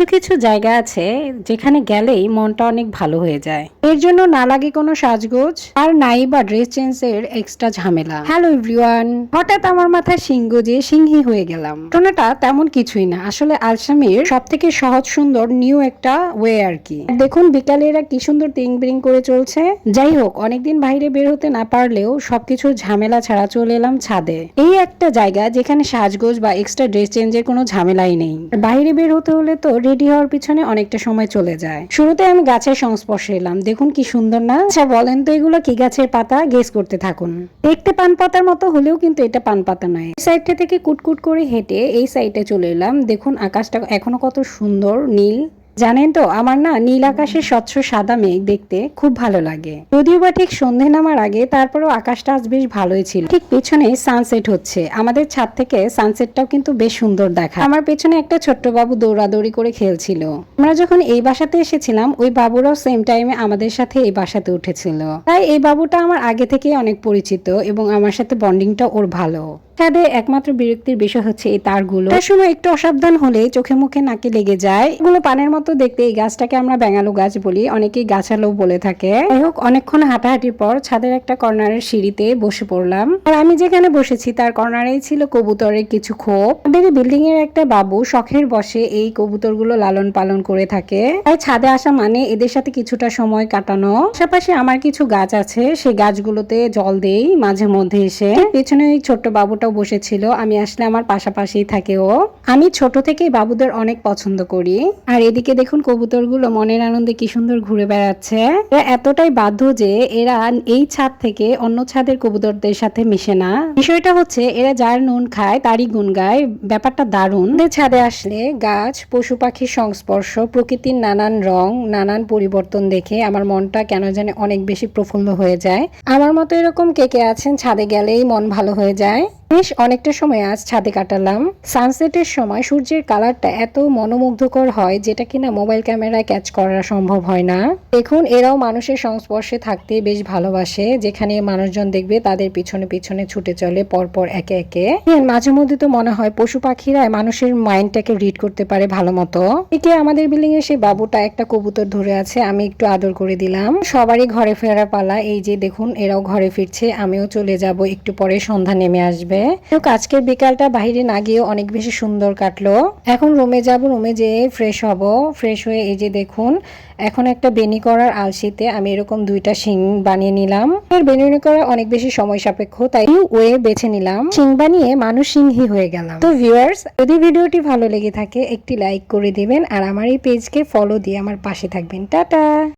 কিছু কিছু জায়গা আছে যেখানে গেলেই মনটা অনেক ভালো হয়ে যায়। এর জন্য না লাগে কোনো সাজগোজ আর নাই বা ড্রেস চেঞ্জের এক্সট্রা ঝামেলা। হ্যালো এভরিওয়ান, হঠাৎ আমার মাথায় সিংহ যে সিংহী হয়ে গেলাম। ঘটনাটা তেমন কিছুই না, আসলে আলসামির সব থেকে সহজ সুন্দর নিউ একটা ওয়ে আর কি। দেখুন বিকালে এরা কি সুন্দর তিং বিরিং করে চলছে। যাই হোক, অনেকদিন বাইরে বের হতে না পারলেও সবকিছু ঝামেলা ছাড়া চলে এলাম ছাদে। এই একটা জায়গা যেখানে সাজগোজ বা এক্সট্রা ড্রেস চেঞ্জের কোনো ঝামেলাই নেই। বাইরে বের হতে হলে তো রেডি হওয়ার পিছনে অনেকটা সময় চলে যায়। শুরুতে আমি গাছের সংস্পর্শে এলাম। দেখুন কি সুন্দর না? আচ্ছা বলেন তো এগুলো কি গাছের পাতা? গেস করতে থাকুন। দেখতে পান পাতার মতো হলেও কিন্তু এটা পান পাতা নয়। এই সাইডটা থেকে কুটকুট করে হেঁটে এই সাইডে চলে এলাম। দেখুন আকাশটা এখনও কত সুন্দর, নীল। জানেন তো, আমার না নীল আকাশের স্বচ্ছ সাদা মেঘ দেখতে খুব ভালো লাগে। যদিও বা ঠিক সন্ধে নামার আগে তারপরও আকাশটা আজ বেশ ভালোই ছিল। ঠিক পেছনে সানসেট হচ্ছে। আমাদের ছাদ থেকে সানসেটটাও কিন্তু বেশ সুন্দর দেখা। আমার পেছনে একটা ছোট্ট বাবু দৌড়াদৌড়ি করে খেলছিল। আমরা যখন এই বাসাতে এসেছিলাম, ওই বাবুরাও সেম টাইমে আমাদের সাথে এই বাসাতে উঠেছিল। তাই এই বাবুটা আমার আগে থেকে অনেক পরিচিত এবং আমার সাথে বন্ডিংটা ওর ভালো। ছাদে একমাত্র বিরক্তির বিষয় হচ্ছে এই তারগুলো। তার সময় একটু অসাবধান হলে চোখে মুখে নাকে লেগে যায়। এগুলো পানের মতো দেখতে এই গাছটাকে আমরা ব্যাঙালু গাছ বলি, অনেকেই গাছালো বলে থাকে। যাই হোক অনেকক্ষণ হাঁটাহাঁটির পর ছাদের একটা কর্নারের সিঁড়িতে বসে পড়লাম। আর আমি যেখানে বসেছি, তার কর্নারেই ছিল কবুতরের কিছু খোপ। আমাদের বিল্ডিং এর একটা বাবু শখের বসে এই কবুতরগুলো লালন পালন করে থাকে। তাই ছাদে আসা মানে এদের সাথে কিছুটা সময় কাটানো। পাশাপাশি আমার কিছু গাছ আছে, সেই গাছগুলোতে জল দেই মাঝে মধ্যে এসে। পেছনে ওই ছোট্ট বাবুটাও বসেছিল, আমি আসলে আমার পাশাপাশি থাকে ও। আমি ছোট থেকেই বাবুদের অনেক পছন্দ করি। আর এদিকে দেখুন কবুতরগুলো মনের আনন্দে কি সুন্দর ঘুরে বেড়াচ্ছে। এরা এতটাই বাধ্য যে এরা এই ছাদ থেকে অন্য ছাদের কবুতরদের সাথে মিশে না। বিষয়টা হচ্ছে, এরা যার নুন খায়, তারই গুণ গায়। ব্যাপারটা দারুণ। ছাদে আসলে গাছ, পশু পাখির সংস্পর্শ, প্রকৃতির নানান রং, নানান পরিবর্তন দেখে আমার মনটা কেন জানে অনেক বেশি প্রফুল্ল হয়ে যায়। আমার মতো এরকম কে কে আছেন ছাদে গেলেই মন ভালো হয়ে যায়? বেশ অনেকটা সময় আজ ছাদে কাটালাম। সানসেটের সময় সূর্যের কালারটা এত মনোমুগ্ধকর হয় যেটা কিনা মোবাইল ক্যামেরায় ক্যাচ করা সম্ভব হয় না। দেখুন, এরাও মানুষের সংস্পর্শে থাকতে বেশ ভালোবাসে, যেখানে মানুষজন দেখবে তাদের পিছনে পিছনে ছুটে চলে, পরপর একে একে। মাঝে মধ্যে তো মনে হয় পশু পাখিরা মানুষের মাইন্ডটাকে রিড করতে পারে ভালো মতো। একে আমাদের বিল্ডিং এ সেই বাবুটা একটা কবুতর ধরে আছে, আমি একটু আদর করে দিলাম। সবারই ঘরে ফেরা পালা, এই যে দেখুন, এরাও ঘরে ফিরছে, আমিও চলে যাব, একটু পরে সন্ধ্যা নেমে আসবে। তো আজকের বিকালটা বাইরে না গিয়ে অনেক বেশি সুন্দর কাটলো। এখন রুমে যাব, রুমে যেয়ে ফ্রেশ হব। ফ্রেশ হয়ে এই যে দেখুন, এখন একটা বেনি করার আলসিতে আমি এরকম দুইটা শিং বানিয়ে নিলাম। আর বেনি করা অনেক বেশি সময় সাপেক্ষ, তাই ওয়ে বেছে নিলাম। শিং বানিয়ে মানুষ সিংহী হয়ে গেলাম। তো ভিউয়ার্স যদি ভিডিওটি ভালো লেগে থাকে, একটি লাইক করে দিবেন, আর আমার এই পেজকে ফলো দিয়ে আমার পাশে থাকবেন। টাটা!